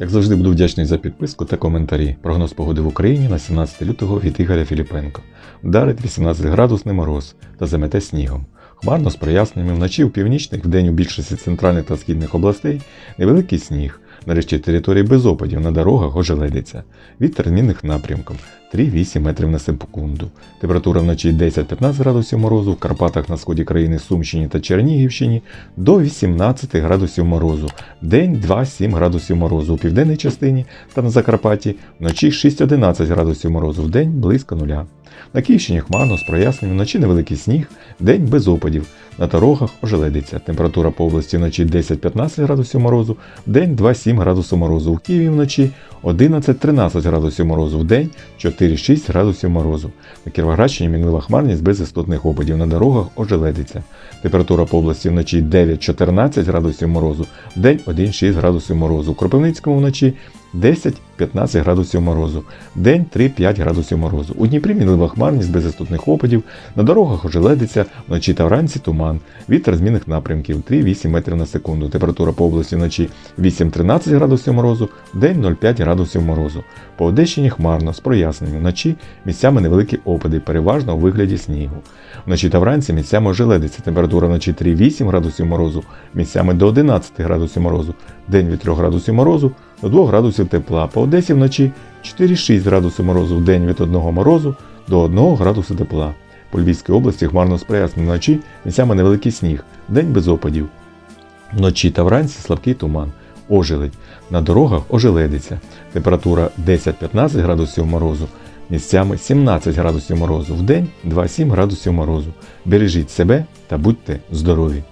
Як завжди, буду вдячний за підписку та коментарі. Прогноз погоди в Україні на 17 лютого від Ігоря Філіпенко. Вдарить 18 градусний мороз та замете снігом. Хмарно з проясненнями вночі у північних, вдень у більшості центральних та східних областей невеликий сніг. Нарешті території без опадів на дорогах ожеледиться. Вітер змінних напрямком 3-8 метрів на секунду. Температура вночі 10-15 градусів морозу, в Карпатах на сході країни Сумщині та Чернігівщині до 18 градусів морозу. День 2-7 градусів морозу у південній частині та на Закарпатті вночі 6-11 градусів морозу, в день близько нуля. На Київщині хмарно з проясненням, вночі невеликий сніг, день без опадів. На дорогах ожеледиться. Температура по області вночі 10-15 градусів морозу, в день 2-7 градусів морозу. У Києві вночі 11-13 градусів морозу, в день 4-6 градусів морозу. На Кіровоградщині мінлива хмарність без істотних опадів. На дорогах ожеледиться. Температура по області вночі 9-14 градусів морозу, в день 1-6 градусів морозу. У Кропивницькому вночі 10-15 градусів морозу, день 3-5 градусів морозу. У Дніпрі мінлива хмарність без істотних опадів, на дорогах ожеледиться, вночі та вранці туман, вітер змінних напрямків 3-8 метрів на секунду. Температура по області вночі 8-13 градусів морозу, день 0,5 градусів морозу. По Одещині хмарно, з проясненням, вночі місцями невеликі опади, переважно у вигляді снігу. Вночі та вранці місцями ожеледиться. Температура вночі 3-8 градусів морозу, місцями до 11 градусів морозу, день від 3 градусів морозу до 2 градусів тепла. По Одесі вночі 4-6 градусів морозу, в день від 1 морозу до 1 градуса тепла. По Львівській області хмарно з вночі місцями невеликий сніг, день без опадів. Вночі та вранці слабкий туман. Ожеледь. На дорогах ожеледиться. Температура 10-15 градусів морозу, місцями 17 градусів морозу, в день 2-7 градусів морозу. Бережіть себе та будьте здорові!